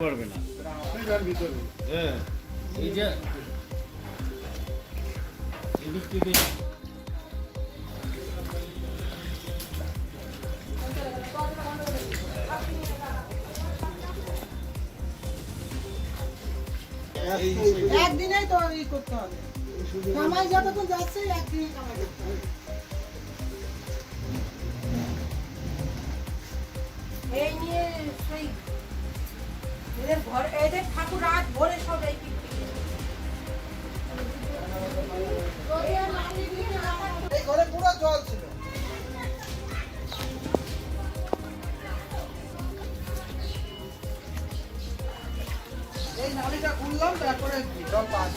পারবে না। হ্যাঁ। এই যে এদিক থেকে একদিনেই তো ই করতে হবে। কামাই যতক্ষণ যাচ্ছে একদিনে কামাই করতে হবে। এই নিয়ে সেই এদের ঘর এদের ঠাকুর রাত ভোরে সব। এই এই ঘরে পুরো জল ছিল। এই নালিটা খুললাম তারপরে জল পাস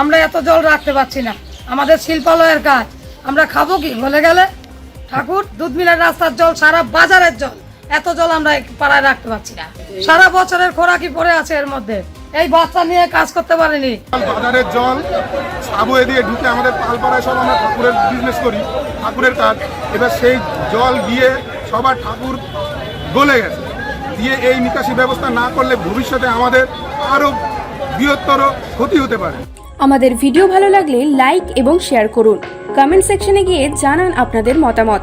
আমরা এত জল রাখতে পারছি না। আমাদের শিল্পালয়ের কাজ। আমরা খাব কি? বলে গেলে? ঠাকুর দুধ মিলের রাস্তার জল সারা বাজারের জল। এত জল আমরা পাড়ায় রাখতে পারছি না। সারা বছরের খোরাকি পড়ে আছে এর মধ্যে। এই বাচ্চা নিয়ে কাজ করতে পারেনি। বাজারের জল সাবুয়ে দিয়ে ঢুকে আমাদের পালপাড়ায় সব আমরা ঠাকুরের বিজনেস করি ঠাকুরের কাজ। এবার সেই জল গিয়ে সবার ঠাকুর গলে গেছে। দিয়ে এই নিকাশি ব্যবস্থা না করলে ভবিষ্যতে আমাদের আরও বৃহত্তর ক্ষতি হতে পারে। আমাদের ভিডিও ভালো লাগলে লাইক এবং শেয়ার করুন। কমেন্ট সেকশনে গিয়ে জানান আপনাদের মতামত।